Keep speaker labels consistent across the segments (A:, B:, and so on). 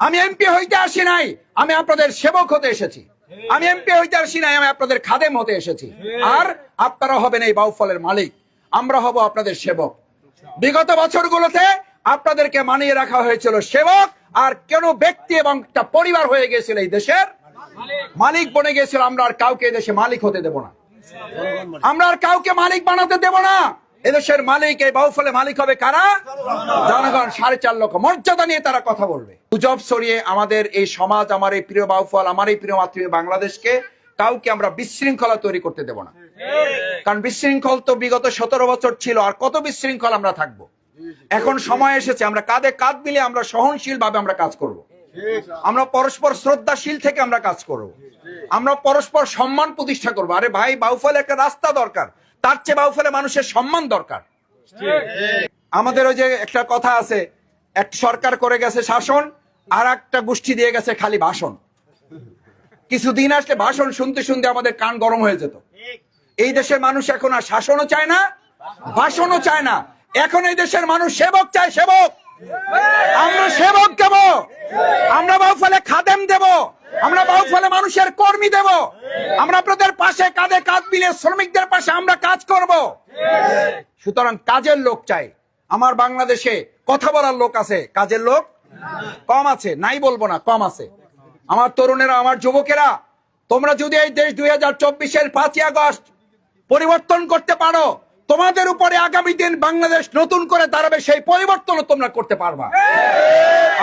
A: আমি এমপি হইতে আসি নাই, আমি আপনাদের সেবক হতে এসেছি। আমি এমপি হইতে আসি নাই, আমি আপনাদের খাদেম হতে এসেছি। আর আপনারা হবেন এই বাউফলের মালিক, আমরা হব আপনাদের সেবক। বিগত বছরগুলোতে আপনাদেরকে মানিয়ে রাখা হয়েছিল সেবক, আর কেন ব্যক্তি এবং একটা পরিবার হয়ে গেছিল এই দেশের মালিক বনে গেছিল, আমরা আর কাউকে দেশে মালিক হতে দেব না। আমরা আর কাউকে মালিক বানাতে দেব না। এদেশের মালিক, এই বাউফলে মালিক হবে কারা? জনগণ, সাড়ে চার লক্ষ। মর্যাদা নিয়ে তারা কথা বলবে। গুজব ছড়িয়ে আমাদের এই সমাজ, আমার এই প্রিয় বাউফল আমার এই প্রিয় মাতৃভূমি বাংলাদেশকে কাউকে আমরা বিশৃঙ্খলা তৈরি করতে দেব না। কারণ বিশৃঙ্খল তো বিগত সতেরো বছর ছিল, আর কত বিশৃঙ্খল আমরা থাকব? এখন সময় এসেছে, আমরা কাঁধে কাঁধ মিলে আমরা সহনশীল ভাবে আমরা কাজ করব। আমরা পরস্পর শ্রদ্ধাশীল থেকে আমরা কাজ করব। আমরা পরস্পর সম্মান প্রতিষ্ঠা করব। আরে ভাই বাউফল একটা রাস্তা দরকার। তার চেয়ে বাউফলে মানুষের সম্মান দরকার। আমাদের ওই যে একটা কথা আছে এক সরকার করে গেছে শাসন, আর একটা গোষ্ঠী দিয়ে গেছে খালি ভাষণ। কিছুদিন আসলে ভাষণ শুনতে শুনতে আমাদের কান গরম হয়ে যেত। এই দেশের মানুষ এখন আর শাসনও চায় না, ভাষণও চায় না। এখন এই দেশের মানুষ সেবক চায়, সেবক। আমরা সেবক দেব। আমরা বাউফলে খাদেম দেব। আমরা বাউফলে মানুষের কর্মী দেব। আমরা আপনাদের পাশে কাঁধে কাঁধ মিলে শ্রমিকদের পাশে আমরা কাজ করব। সুতরাং কাজের লোক চাই। আমার বাংলাদেশে কথা বলার লোক আছে। কাজের লোক? কম আছে। নাই বলব না, কম আছে। আমার তরুণেরা, আমার যুবকেরা, তোমরা যদি এই দেশ দুই হাজার চব্বিশের পাঁচই আগস্ট পরিবর্তন করতে পারো, তোমাদের উপরে আগামী দিন বাংলাদেশ নতুন করে দাঁড়াবে, সেই পরিবর্তনও তোমরা করতে পারবা।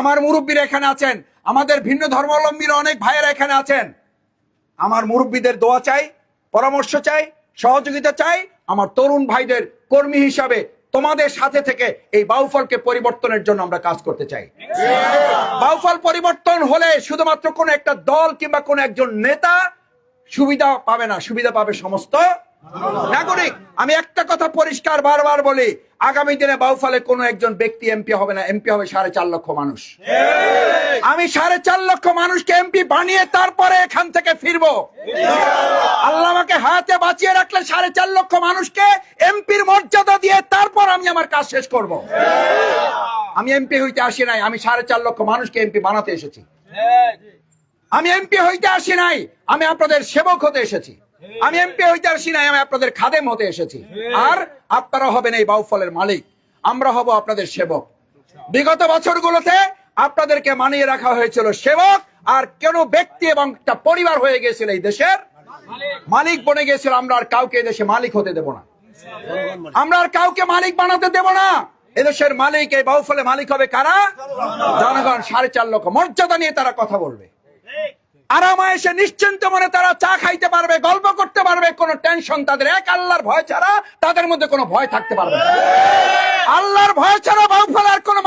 A: আমার মুরব্বীরা এখানে আছেন। আমাদের ভিন্ন ধর্মাবলম্বীরা অনেক ভাইয়েরা এখানে আছেন। আমার মুরব্বীদের দোয়া চাই, পরামর্শ চাই, সহযোগিতা চাই। আমার তরুণ ভাইদের কর্মী হিসাবে তোমাদের সাথে থেকে এই বাউফলকে পরিবর্তনের জন্য আমরা কাজ করতে চাই। বাউফল পরিবর্তন হলে শুধুমাত্র কোন একটা দল কিংবা কোন একজন নেতা সুবিধা পাবে না, সুবিধা পাবে সমস্ত নাগরিক, আমি একটা কথা পরিষ্কার বারবার বলি। আগামী দিনে বাউফলে কোনো একজন ব্যক্তি এমপি হবে না, এমপি হবে সাড়ে চার লক্ষ মানুষ। আমি সাড়ে চার লক্ষ মানুষকে এমপি বানিয়ে তারপরে এখান থেকে ফিরবো। আল্লাহ আমাকে হাতে বাঁচিয়ে রাখলে সাড়ে চার লক্ষ মানুষকে এমপির মর্যাদা দিয়ে তারপর আমি আমার কাজ শেষ করব। আমি এমপি হইতে আসি নাই, আমি সাড়ে চার লক্ষ মানুষকে এমপি বানাতে এসেছি। আমি এমপি হইতে আসি নাই, আমি আপনাদের সেবক হতে এসেছি। আমি এমপি হইতে আসি নাই আমি আপনাদের খাদেম হতে এসেছি। আর আপনারা হবেন এই বাউফলের মালিক। আমরা হব আপনাদের সেবক। বিগত বছরগুলোতে আপনাদেরকে মানিয়ে রাখা হয়েছিল সেবক আর কেন ব্যক্তি এবং একটা পরিবার হয়ে গেছিল এই দেশের মালিক বনে গেছিল আমরা আর কাউকে দেশে মালিক হতে দেব না। আমরা আর কাউকে মালিক বানাতে দেব না। এদেশের মালিক এই বাউফলে মালিক হবে কারা? জনগণ। সাড়ে চার লক্ষ। মর্যাদা নিয়ে তারা কথা বলবে। আরামে এসে নিশ্চিন্ত মনে তারা চা খাইতে পারবে, গল্প করতে পারবে, কোনো টেনশন তাদের এক আল্লাহর ভয় ছাড়া তাদের মধ্যে কোনো ভয় থাকতে পারবে আল্লাহর ভয় ছাড়া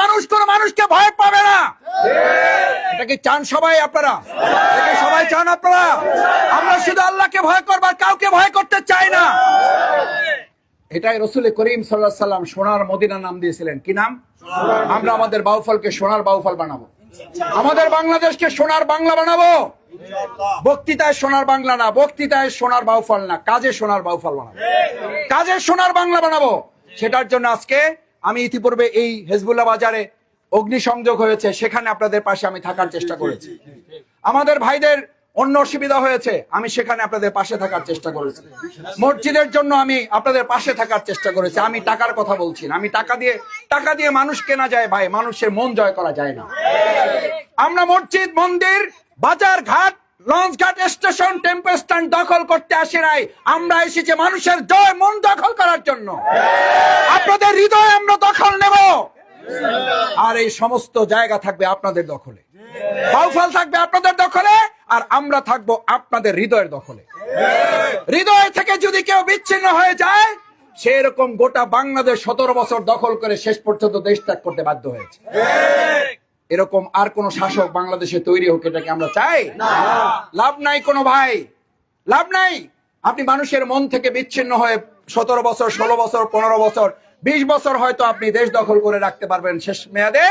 A: মানুষ মানুষকে ভয় পাবে না। চান সবাই আপনারা? সবাই চান আপনারা? আমরা শুধু আল্লাহকে ভয় করবার কাউকে ভয় করতে চাই না। এটাই রসুল করিম সাল্লাম সোনার মদিনা নাম দিয়েছিলেন। কি নাম? আমরা আমাদের বাউফলকে সোনার বাউফল বানাবো। আমাদের বাংলাদেশকে সোনার বাংলা বানাবো। বক্তৃতায় সোনার বাংলা না, বক্তৃতায় সোনার বাউফল না, কাজে সোনার বাউফল বানাবো। কাজে সোনার বাংলা বানাবো। সেটার জন্য আজকে আমি ইতিপূর্বে এই হেজবুল্লাহ বাজারে অগ্নিসংযোগ হয়েছে, সেখানে আপনাদের পাশে আমি থাকার চেষ্টা করেছি। আমাদের ভাইদের অন্য অসুবিধা হয়েছে, আমি সেখানে আপনাদের পাশে থাকার চেষ্টা করেছি। মসজিদের জন্য আমি আপনাদের পাশে থাকার চেষ্টা করেছি। আমি টাকার কথা বলছি না, আমি টাকা দিয়ে টাকা দিয়ে মানুষ কেনা যায় ভাই, মানুষের মন জয় করা যায় না। আমরা মসজিদ, মন্দির বাজার ঘাট, লঞ্চ ঘাট, স্টেশন, টেম্পল স্ট্যান্ড দখল করতে আসে নাই। আমরা এসেছি মানুষের জয়, মন দখল করার জন্য। আপনাদের হৃদয় আমরা দখল নেব। আর এই সমস্ত জায়গা থাকবে আপনাদের দখলে। বাউফল থাকবে আপনাদের দখলে, আর আমরা থাকব আপনাদের হৃদয়ের দখলে। হৃদয় থেকে যদি কেউ বিচ্ছিন্ন হয়ে যায়, সেরকম গোটা বাংলাদেশ সতেরো বছর দখল করে শেষ পর্যন্ত দেশ ত্যাগ করতে বাধ্য হয়েছে। এরকম আর কোন শাসক বাংলাদেশে তৈরি হোক এটাকে আমরা চাই? লাভ নাই কোনো ভাই। লাভ নাই। আপনি মানুষের মন থেকে বিচ্ছিন্ন হয়ে সতেরো বছর ষোলো বছর পনেরো বছর বিশ বছর হয়তো আপনি দেশ দখল করে রাখতে পারবেন শেষ মেয়াদে।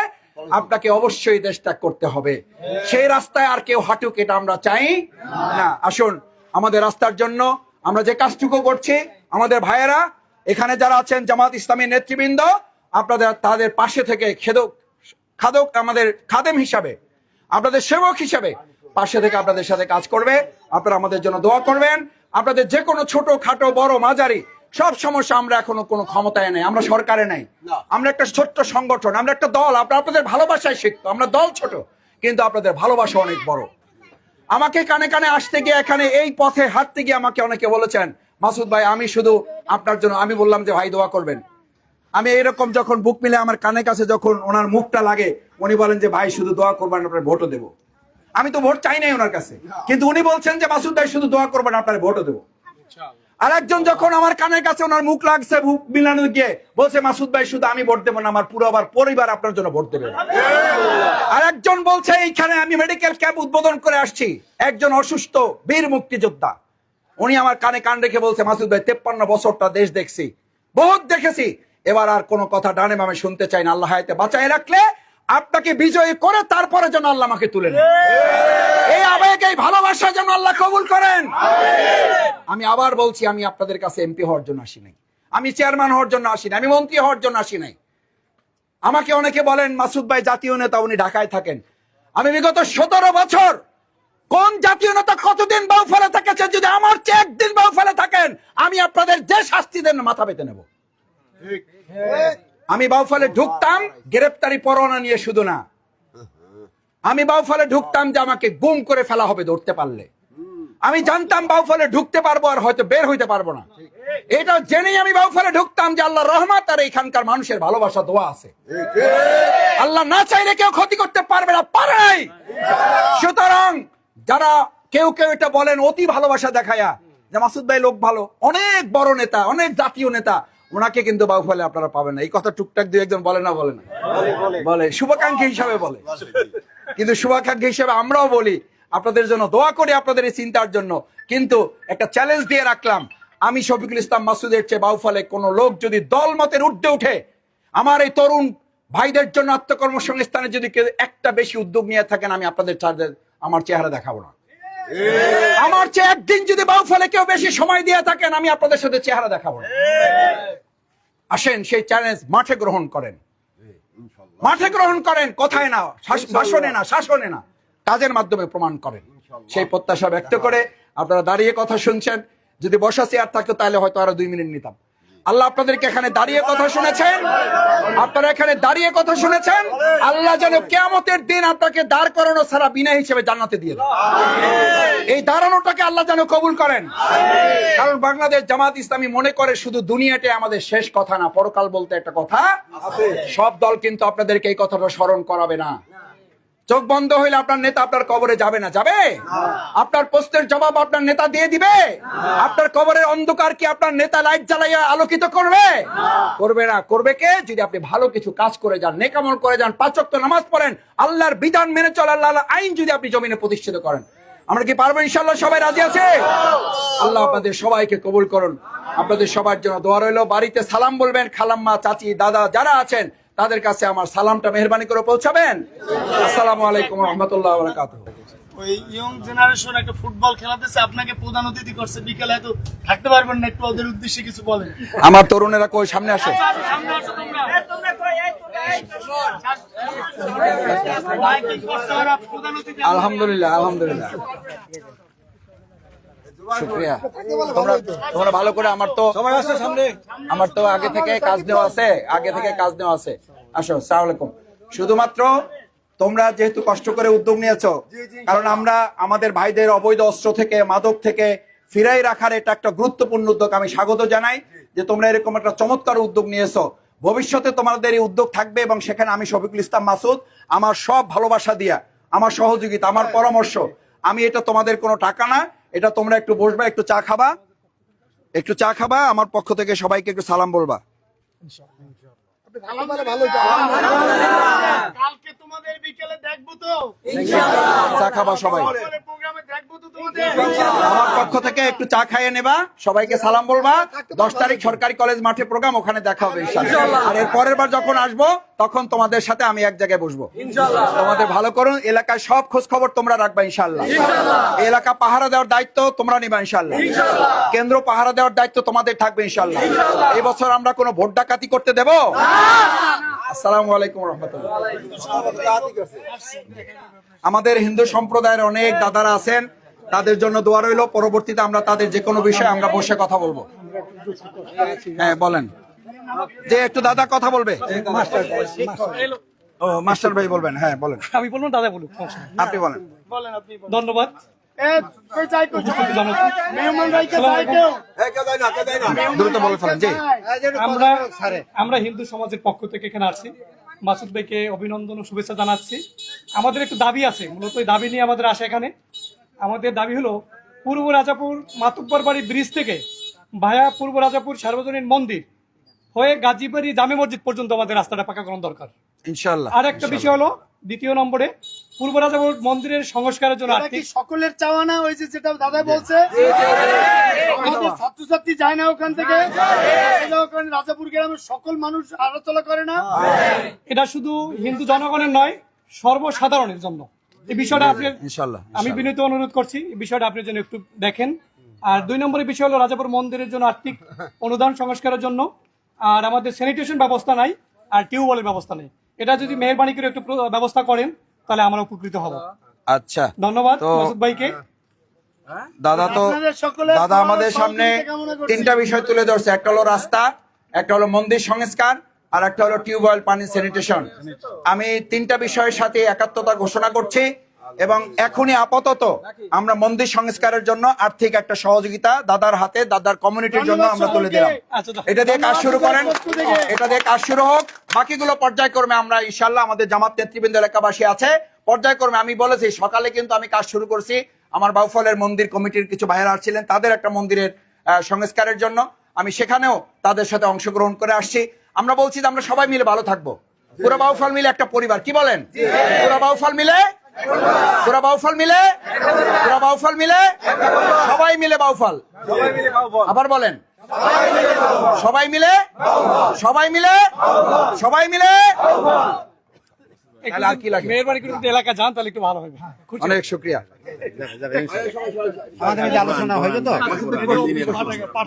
A: আপনাকে অবশ্যই দেশ ত্যাগ করতে হবে। সেই রাস্তায় আর কেউ হাঁটুক এটা আমরা চাই না। আসুন আমাদের রাস্তার জন্য আমরা যে কাজটুকু করছি আমাদের ভাইয়েরা এখানে যারা আছেন জামাত ইসলামী নেতৃবৃন্দ আপনাদের তাদের পাশে থেকে খেদক। খাদক আমাদের খাদেম হিসাবে আপনাদের সেবক হিসাবে পাশে থেকে আপনাদের সাথে কাজ করবে। আপনারা আমাদের জন্য দোয়া করবেন। আপনাদের যে কোনো ছোট খাটো বড় মাঝারি সব সমস্যা আমরা এখনও কোনো ক্ষমতায় নেই আমরা সরকারে নেই। আমরা একটা ছোট্ট সংগঠন আমরা একটা দল আপনারা আপনাদের ভালোবাসায় শিখতো আমরা দল ছোট কিন্তু আপনাদের ভালোবাসা অনেক বড়। আমাকে কানে কানে আসতে গিয়ে এখানে এই পথে হাঁটতে গিয়ে আমাকে অনেকে বলেছেন মাসুদ ভাই আমি শুধু আপনার জন্য আমি বললাম যে ভাই দোয়া করবেন। আমি এরকম যখন বুক মিলে আমার কানে কাছে যখন ওনার মুখটা লাগে উনি বলেন যে ভাই শুধু দোয়া করবেন আপনার ভোটও দেবো। আমি তো ভোট চাই নাই ওনার কাছে। কিন্তু উনি বলছেন যে মাসুদ ভাই শুধু দোয়া করবেন আপনার ভোটও দেবো। আর একজন যখন আমার কানের কাছে ওনার মুখ লাগছে মুখ মিলানো গিয়ে বলছে মাসুদ ভাই শুধু আমি ভোট দেবো না আমার পুরো আবার পরিবার আপনার জন্য ভোট দেবে। আর একজন বলছে এইখানে আমি মেডিকেল ক্যাম্প উদ্বোধন করে আসছি। একজন অসুস্থ বীর মুক্তিযোদ্ধা। উনি আমার কানে কান রেখে বলছে মাসুদ ভাই তেপ্পান্ন বছরটা দেশ দেখছি। বহুত দেখেছি। এবার আর কোনো কথা ডানে বামে শুনতে চাই না আল্লাহ হায়াতে বাঁচাই রাখলে আপনাকে বিজয়ী করে তারপরে যেন আল্লাহ আমাকে তুলে নেন। এই আবেগ এই ভালোবাসা যেন আল্লাহ কবুল করেন। আমি আবার বলছি আমি আপনাদের কাছে এমপি হওয়ার জন্য আসি নাই। আমি চেয়ারম্যান হওয়ার জন্য আসি নাই আমি মন্ত্রী হওয়ার জন্য আসি নাই। আমাকে অনেকে বলেন মাসুদ ভাই জাতীয় নেতা উনি ঢাকায় থাকেন। আমি বিগত সতেরো বছর কোন জাতীয় নেতা কতদিন বাউ ফেলে থেকেছেন যদি আমার চেয়ে একদিন বাউ ফেলে থাকেন আমি আপনাদের যে শাস্তি দেন মাথা পেতে নেব। আমি বাউফলে ঢুকতাম, গ্রেপ্তারি পরোয়ানা নিয়ে শুধু না। আমি বাউফলে ঢুকতাম যে আমাকে গুম করে ফেলা হবে ধরতে পারলে। আমি জানতাম বাউফলে ঢুকতে পারব আর হয়তো বের হইতে পারব না। এটা জেনেই আমি বাউফলে ঢুকতাম যে আল্লাহ রহমত আর এখানকার মানুষের ভালোবাসা, দোয়া আছে। আল্লাহ না চাইলে কেউ ক্ষতি করতে পারবে না, পারে সুতরাং যারা কেউ কেউ এটা বলেন, অতি ভালোবাসা দেখায়া যে মাসুদ ভাই লোক ভালো, অনেক বড় নেতা, অনেক জাতীয় নেতা ওনাকে কিন্তু বাউফলে আপনারা পাবেন না। এই কথা টুকটাক দুই একজন বলে না বলে না। বলে শুভাকাঙ্ক্ষী হিসাবে বলে। কিন্তু শুভাকাঙ্ক্ষী হিসেবে আমরাও বলি আপনাদের জন্য দোয়া করি আপনাদের এই চিন্তার জন্য। কিন্তু একটা চ্যালেঞ্জ দিয়ে রাখলাম আমি শফিকুল ইসলাম মাসুদের চেয়ে বাউফলে কোন লোক যদি দল মতের উর্ধে উঠে আমার এই তরুণ ভাইদের জন্য আত্মকর্মসংস্থানে যদি কেউ একটা বেশি উদ্যোগ নিয়ে থাকেন আমি আপনাদের আমার চেহারা দেখাবো না। আমার চেয়ে একদিন যদি বাউফলে কেউ বেশি সময় দিয়ে থাকেন আমি আপনাদের সাথে চেহারা দেখাবো। আসেন সেই চ্যালেঞ্জ মাঠে গ্রহণ করেন। মাঠে গ্রহণ করেন কথায় না ভাষণে না শাসনে না কাজের মাধ্যমে প্রমাণ করেন। সেই প্রত্যাশা ব্যক্ত করে আপনারা দাঁড়িয়ে কথা শুনছেন। যদি বসা চেয়ার থাকতো তাহলে হয়তো আরও দুই মিনিট নিতাম। আল্লাহ আপনাদেরকে এখানে দাঁড়িয়ে কথা শুনেছেন? আপনারা এখানে দাঁড়িয়ে কথা শুনেছেন? আল্লাহ যেন কেয়ামতের দিন আপনাকে দাঁড় করানো ছাড়া বিনা হিসেবে জান্নাতে দিয়ে এই দাঁড়ানোটাকে আল্লাহ যেন কবুল করেন। কারণ বাংলাদেশ জামাত ইসলামী মনে করে শুধু দুনিয়াতে আমাদের শেষ কথা না, পরকাল বলতে একটা কথা, সব দল কিন্তু আপনাদেরকে এই কথাটা স্মরণ করাবে না। চোখ বন্ধ হইলে আপনার নেতা আপনার কবরে যাবে না যাবে? আপনার প্রশ্নের জবাব আপনার নেতা দিয়ে দিবে? আপনার কবরের অন্ধকার কি আপনার নেতা লাইট জ্বালাইয়া আলোকিত করবে? করবে না করবে কে? যদি আপনি ভালো কিছু কাজ করে যান নেকামল করে যান পাঁচক নামাজ পড়েন আল্লাহর বিধান মেনে চলা আল্লাহ আইন যদি আপনি জমিনে প্রতিষ্ঠিত করেন আমরা কি পারব ইনশাল্লাহ সবাই রাজি আছে? আল্লাহ আপনাদের সবাইকে কবুল করুন। আপনাদের সবার জন্য দোয়া রইল। বাড়িতে সালাম বলবেন খালাম্মা চাচি দাদা যারা আছেন তাদের কাছে আমার সালামটা মেহরবানি করে পৌঁছাবেন আসসালামু আলাইকুম রহমতুল্লাহ
B: ওই ইয়ং জেনারেশন একটা ফুটবল খেলাতেছে আপনাকে প্রধান অতিথি করছে বিকেলে হয়তো থাকতে পারবেন না একটু ওদের উদ্দেশ্যে কিছু বলেন
A: আমার তরুণেরা কই সামনে আসে
B: সামনে তোমরা।
A: আলহামদুলিল্লাহ আলহামদুলিল্লাহ শুক্রিয়া। তোমরা তোমরা ভালো করে আমার তো আমার তো আগে থেকে কাজ দেওয়া আছে আগে থেকে কাজ দেওয়া আছে। আসো সালাম আলাইকুম। শুধুমাত্র তোমরা যেহেতু কষ্ট করে উদ্যোগ নিয়েছো কারণ আমরা আমাদের ভাইদের অবৈধ অস্ত্র থেকে মাদক থেকে ফিরাই রাখার এটা একটা গুরুত্বপূর্ণ উদ্যোগ। আমি স্বাগত জানাই যে তোমরা এরকম একটা চমৎকার উদ্যোগ নিয়েছো। ভবিষ্যতে তোমাদের এই উদ্যোগ থাকবে এবং সেখানে আমি শফিকুল ইসলাম মাসুদ আমার সব ভালোবাসা দিয়া আমার সহযোগিতা আমার পরামর্শ আমি এটা তোমাদের কোনো টাকা না এটা তোমরা একটু বসবা একটু চা খাবা। একটু চা খাবা আমার পক্ষ থেকে সবাইকে একটু সালাম বলবা।
B: কালকে তোমাদের বিকেলে দেখব তো।
A: চা খাবা সবাই।
B: পরের প্রোগ্রামে দেখব তো তোমাদের।
A: আমার পক্ষ থেকে একটু চা খাইয়ে নেবা। সবাইকে সালাম বলবা। দশ তারিখ সরকারি কলেজ মাঠে প্রোগ্রাম ওখানে দেখা হবে আর এর পরের বার যখন আসব তখন তোমাদের সাথে আমি এক জায়গায় বসবো। তোমাদের ভালো করুন। এলাকায় সব খোঁজ খবর তোমরা রাখবা ইনশাল্লাহ এলাকা পাহারা দেওয়ার দায়িত্ব তোমরা নিবা ইনশাল্লাহ কেন্দ্র পাহারা দেওয়ার দায়িত্ব তোমাদের থাকবে ইনশাল্লাহ এই বছর আমরা কোনো ভোট ডাকাতি করতে দেবো? আসসালামু আলাইকুম রহমতুল্লাহ। আমাদের হিন্দু সম্প্রদায়ের অনেক দাদারা আছেন তাদের জন্য দোয়া রইল। পরবর্তীতে আমরা তাদের যে কোনো বিষয়ে আমরা বসে কথা বলব। হ্যাঁ বলেন। যে একটু দাদা কথা বলবে। ও মাস্টার ভাই বলবেন। হ্যাঁ বলেন।
C: আমি বলব দাদা বলুক
A: আপনি বলেন।
B: বলেন আপনি
C: ধন্যবাদ। আমরা আমরা হিন্দু সমাজের পক্ষ থেকে এখানে আসছি। মাসুদ ভাইকে অভিনন্দন ও শুভেচ্ছা জানাচ্ছি। আমাদের একটু দাবি আছে, মূলত ওই দাবি নিয়ে আমাদের আসে এখানে। আমাদের দাবি হলো, পূর্ব রাজাপুর মাতুব্বর বাড়ির ব্রিজ থেকে ভায়া পূর্ব রাজাপুর সার্বজনীন মন্দির হয়ে গাজীবাড়ি জামে মসজিদ পর্যন্ত আমাদের রাস্তাটা পাকা করানো দরকার।
A: ইনশাল্লাহ
C: আর একটা বিষয় হলো দ্বিতীয় নম্বরে পূর্ব রাজাপুর মন্দিরের সংস্কারের জন্য
B: কি
C: আর্থিক
B: সকলের চাওয়া না? ওই যে যেটা দাদা বলছে আমাদের ছাত্রছাত্রী যায় না ওখান থেকে। রাজাপুর গ্রামের সকল মানুষ আলোচনা করে না?
C: এটা শুধু হিন্দু জনগণের নয় সর্বসাধারণের জন্য। এই বিষয়টা আপনি
A: ইনশাল্লাহ
C: আমি বিনীত অনুরোধ করছি এই বিষয়টা আপনি যেন একটু দেখেন। আর দুই নম্বরের বিষয় হলো রাজাপুর মন্দিরের জন্য আর্থিক অনুদান সংস্কারের জন্য। আর আমাদের স্যানিটেশন ব্যবস্থা নাই আর টিউবওয়েলের ব্যবস্থা নেই। এটা যদি মেহরবানি করে একটু ব্যবস্থা করেন তাহলে আমরা উপকৃত হব।
A: আচ্ছা।
C: ধন্যবাদ মাসুদ ভাইকে।
A: দাদা তো দাদা আমাদের সামনে। তিনটা বিষয় তুলে ধরছে। একটা হলো রাস্তা একটা হলো মন্দির সংস্কার আর একটা হলো টিউবওয়েল পানি স্যানিটেশন আমি তিনটা বিষয়ের সাথে একাত্মতা ঘোষণা করছি। এবং এখনই আপাতত আমরা মন্দির সংস্কারের জন্য আর্থিক একটা সহযোগিতা দাদার হাতে দাদার কমিউনিটির জন্য আমরা তুলে দিলাম।
C: আচ্ছা
A: এটা দিয়ে কাজ শুরু করেন। এটা দিয়ে কাজ শুরু হোক। বাকিগুলো পর্যায়ক্রমে আমরা ইনশাল্লাহ আমাদের জামাত নেতৃবৃন্দ এলাকাবাসী আছে। পর্যায়ক্রমে আমি বলেছি সকালে কিন্তু আমি কাজ শুরু করছি। আমার বাউফলের মন্দির কমিটির কিছু ভাইয়েরা ছিলেন তাদের একটা মন্দিরের সংস্কারের জন্য। আমি সেখানেও তাদের সাথে অংশগ্রহণ করে আসছি। আমরা বলছি যে আমরা সবাই মিলে ভালো থাকব। পুরো বাউফল মিলে একটা পরিবার কি বলেন? পুরো বাউফল মিলে পুরো বাউফল মিলে? পুরো বাউফল মিলে? সবাই মিলে বাউফল। আবার বলেন। সবাই মিলে সবাই মিলে? সবাই মিলে? আর কি লাগে?
C: মেহরবানি করে যদি এলাকা যান তাহলে একটু ভালো হবে।
A: অনেক শুক্রিয়া।
D: আমাদের আলোচনা হইল তো?